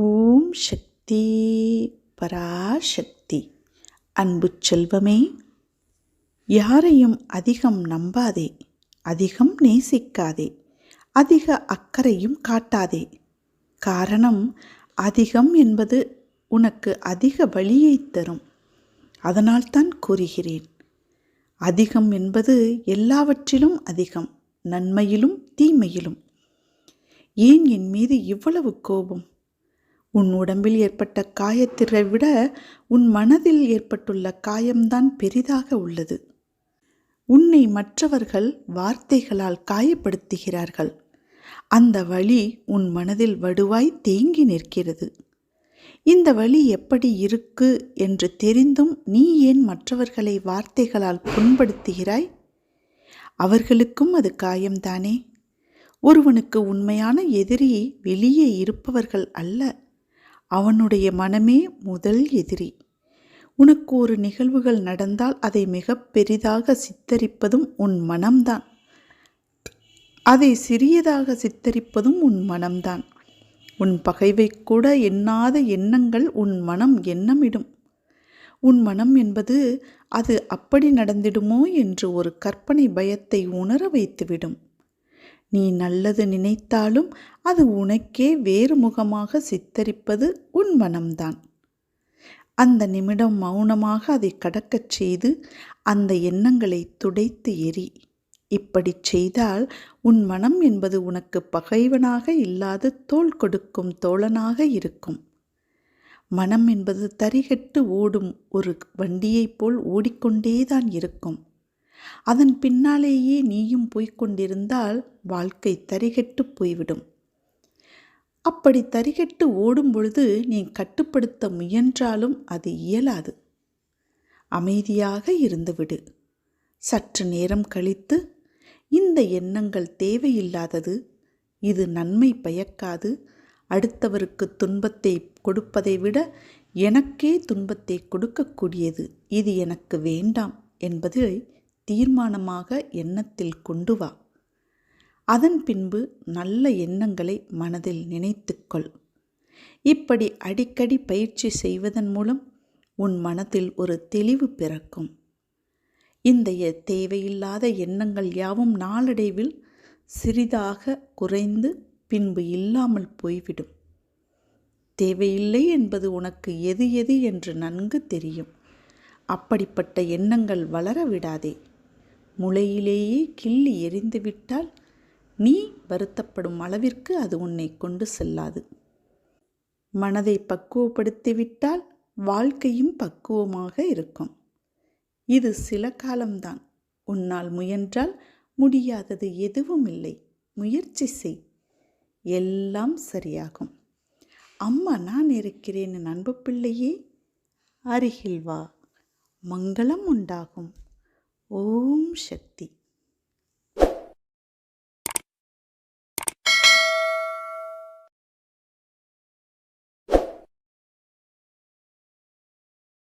ஓம் சக்தி பராசக்தி. அன்பு செல்வமே யாரையும் அதிகம் நம்பாதே அதிகம் நேசிக்காதே அதிக அக்கறையும் காட்டாதே. காரணம் அதிகம் என்பது உனக்கு அதிக வழியை தரும். அதனால்தான் கூறுகிறேன். அதிகம் என்பது எல்லாவற்றிலும் அதிகம் நன்மையிலும் தீமையிலும். ஏன் என் மீது இவ்வளவு கோபம்? உன் உடம்பில் ஏற்பட்ட காயத்திரை விட உன் மனதில் ஏற்பட்டுள்ள காயம்தான் பெரிதாக உள்ளது. உன்னை மற்றவர்கள் வார்த்தைகளால் காயப்படுத்துகிறார்கள். அந்த வழி உன் மனதில் வடுவாய் தேங்கி நிற்கிறது. இந்த வழி எப்படி இருக்கு என்று தெரிந்தும் நீ ஏன் மற்றவர்களை வார்த்தைகளால் புண்படுத்துகிறாய்? அவர்களுக்கும் அது காயம்தானே? ஒருவனுக்கு உண்மையான எதிரி வெளியே இருப்பவர்கள் அல்ல. அவனுடைய மனமே முதல் எதிரி. உனக்கு ஒரு நிகழ்வுகள் நடந்தால் அதை மிக பெரிதாக சித்தரிப்பதும் உன் மனம்தான். அதை சிறியதாக சித்தரிப்பதும் உன் மனம்தான். உன் பகைவை கூட எண்ணாத எண்ணங்கள் உன் மனம் எண்ணமிடும். உன் மனம் என்பது அது அப்படி நடந்திடுமோ என்று ஒரு கற்பனை பயத்தை உணர வைத்துவிடும். நீ நல்லது நினைத்தாலும் அது உனக்கே வேறு முகமாக சித்தரிப்பது உன் மனம்தான். அந்த நிமிடம் மௌனமாக அதை கடக்கச் செய்து அந்த எண்ணங்களை துடைத்து எரி. இப்படி செய்தால் உன் மனம் என்பது உனக்கு பகைவனாக இல்லாது தோல் கொடுக்கும் தோழனாக இருக்கும். மனம் என்பது தரிகட்டு ஓடும் ஒரு வண்டியைப் போல் ஓடிக்கொண்டேதான் இருக்கும். அதன் பின்னாலேயே நீயும் போய்கொண்டிருந்தால் வாழ்க்கை தரிகட்டு போய்விடும். அப்படி தரிகட்டு ஓடும் பொழுது நீ கட்டுப்படுத்த முயன்றாலும் அது இயலாது. அமைதியாக இருந்துவிடு. சற்று நேரம் கழித்து இந்த எண்ணங்கள் தேவையில்லாதது இது நன்மை பயக்காது அடுத்தவருக்கு துன்பத்தை கொடுப்பதை விட எனக்கே துன்பத்தை கொடுக்கக்கூடியது இது எனக்கு வேண்டாம் என்பதை தீர்மானமாக எண்ணத்தில் கொண்டு வா. அதன் பின்பு நல்ல எண்ணங்களை மனதில் நினைத்துக்கொள் இப்படி அடிக்கடி பயிற்சி செய்வதன் மூலம் உன் மனதில் ஒரு தெளிவு பிறக்கும். இந்த தேவையில்லாத எண்ணங்கள் யாவும் நாளடைவில் சிறிதாக குறைந்து பின்பு இல்லாமல் போய்விடும். தேவையில்லை என்பது உனக்கு எது எது என்று நன்கு தெரியும். அப்படிப்பட்ட எண்ணங்கள் வளர விடாதே. முளையிலேயே கிள்ளி எரிந்துவிட்டால் நீ வருத்தப்படும் அளவிற்கு அது உன்னை கொண்டு செல்லாது. மனதை பக்குவப்படுத்திவிட்டால் வாழ்க்கையும் பக்குவமாக இருக்கும். இது சில காலம்தான். உன்னால் முயன்றால் முடியாதது எதுவும் இல்லை. முயற்சி செய். எல்லாம் சரியாகும். அம்மா நான் இருக்கிறேன் அன்பு பிள்ளையே. அருகில் வா. மங்களம் உண்டாகும். ஓம் சக்தி.